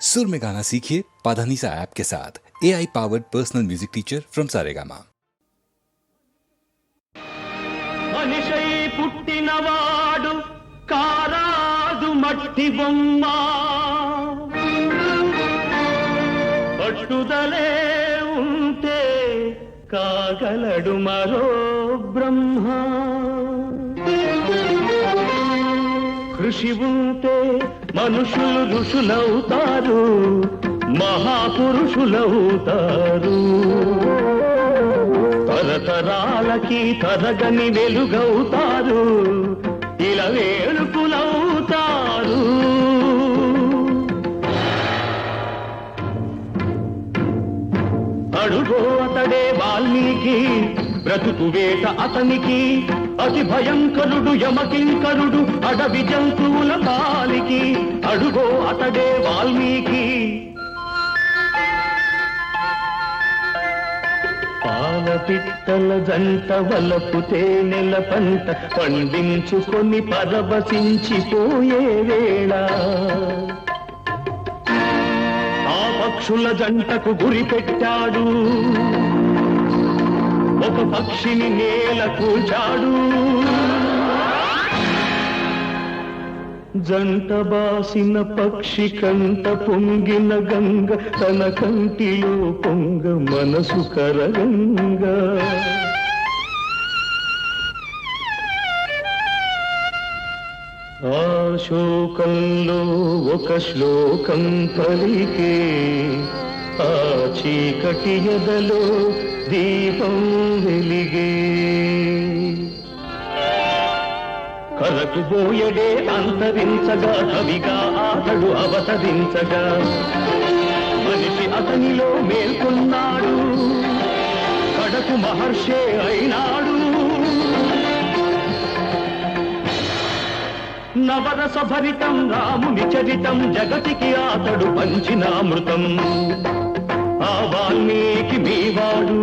सुर में गाना सीखिए पाधानीसा ऐप के साथ A I powered personal music teacher from Saregama మనిషై పుట్టినవాడు కారాదు మట్టి బొమ్మ పట్టుదలే ఉంటే కాగలడు మరో బ్రహ్మ కృషి ఉంటే మనుషులు ఋషులవుతారు మహాపురుషులవుతారు. తరతరాలకి తరగని వెలుగవుతారు ఇలా వేడుకులవుతారు అడుగో అతడే వాల్మీకి బ్రతుకు వేట అతనికి అతి భయంకరుడు యమకింకరుడు అడవి జంతువుల పాలికి అడుగో అతడే వాల్మీకి. పిట్టల జంట వలపు తేనెల పంట పండించుకొని పరవశించిపోయే వేళ. ఆ పక్షుల జంటకు గురి పెట్టాడు. ఒక పక్షిని నేల కూల్చాడు జంట బాసిన పక్షి కంట పొంగిన గంగ తన కంటిలో పొంగ మనసు కరగంగ. ఆ శోకంలో ఒక శ్లోకం పలికే ఆ చీకటి ఎదలో దీపం వెలిగే. కరకు బోయడే అంతరించగా కవిగా ఆతడు అవతరించగా. మనిషి అతనిలో మేల్కొన్నాడు కడకు మహర్షే అయినాడు. నవరస భరితం రాముని చరితం జగతికి అతడు పంచినామృతం ఆ వాల్మీకి మీవాడు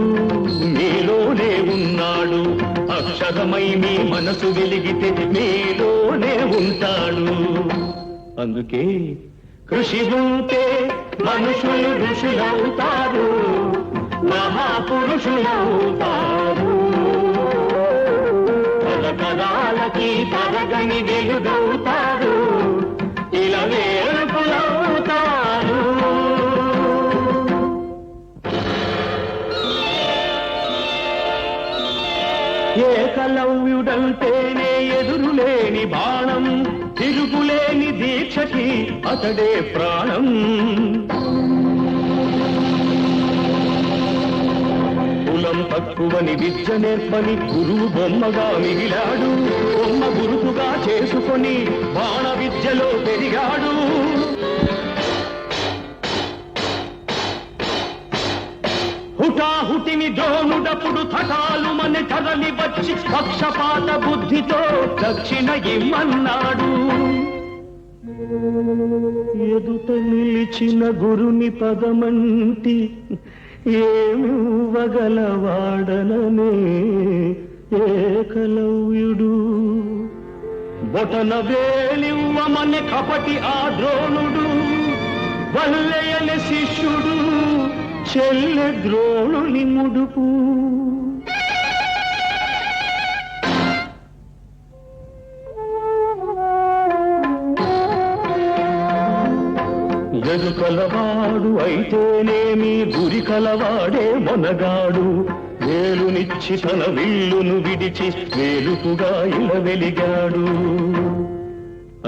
మీలోనే ఉన్నాడు. అక్షరమై మీ మనసు వెలిగితే మీలోనే ఉంటాడు. అందుకే కృషి ఉంటే మనుషులు ఋషులవుతారు మహాపురుషులవుతారు. తరతరాలకి తరగని వెలుగవుతారు. ఏకలవ్యుడంటేనే ఎదురులేని బాణం తిరుగులేని దీక్షకి అతడే ప్రాణం. కులం తక్కువని విద్య నేర్పని గురువు బొమ్మగా మిగిలాడు బొమ్మ గురుతుగా చేసుకొని బాణ మన వచ్చి పక్షపాత బుద్ధితో దక్షిణ ఇమ్మన్నాడు. ఎదుట నిలిచిన గురుని పదమంటి ఏమివ్వగలవాడననే ఏకలవ్యుడు. బొటన వేలివ్వమని కపటి ఆ ద్రోణుడు వల్లయని శిష్యుడు చెల్లె ద్రోణుని ముడుపు. ఎదుకలవాడు అయితేనేమి గురి కలవాడే మొనగాడు. వేలునిచ్చి తన విల్లును విడిచి వేలుకుగా ఇలా వెలిగాడు.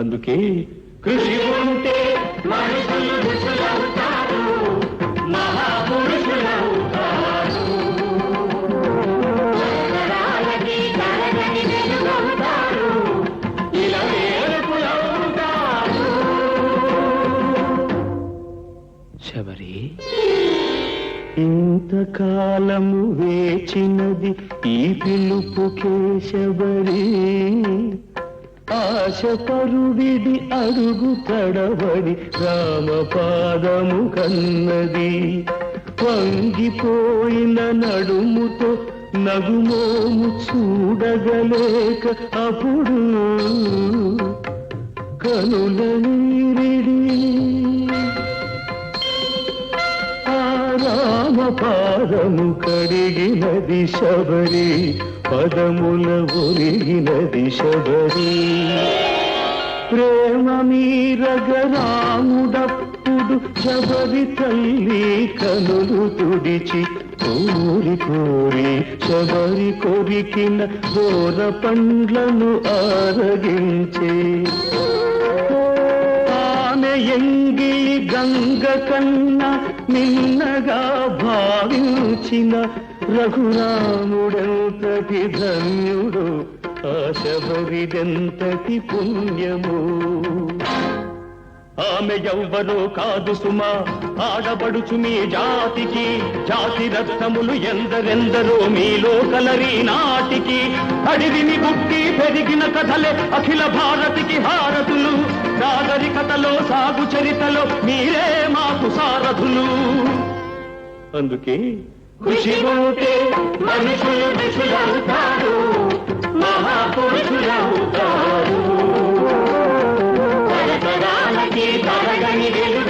అందుకే కృషి ఉంటే మనుషులు ఇంతకాలము వేచినది ఈ పిలుపుకే శబరి ఆశపరుడిది అడుగు తడబడి రామపాదము కన్నది. వంగిపోయిన నడుముతో నగుమోము చూడగలేక అప్పుడు కనుల నీరిడి పాదము కడిగినది శబరి పదముల ఒరిగినది శబరి. ప్రేమ మీరగరాముడప్పుడు శబరి తల్లి కనులు తుడిచి కోరి కోరి శబరి కొరికిన దూర పండ్లను ఆరగించే. ఆమె ఎంగి గంగ కన్నా నిన్నగా భావించిన రఘురాముడెంతటి ధన్యుడు ఆ పుణ్యము. ఆమె ఎవ్వరో కాదు సుమా ఆడబడుచు మీ జాతికి జాతి రత్నములు ఎందరెందరో మీలో కలరి నాటికి. అడివిని గుట్టి పెరిగిన కథలే అఖిల భారతికి హారతులు. నాగరికతలో సాగు చరితలో మీరే సారథులు. అందుకే కృషి ఉంటే మనుషులు ఋషులవుతారు మహాపురుషులవుతారు. తరగని వెలుగు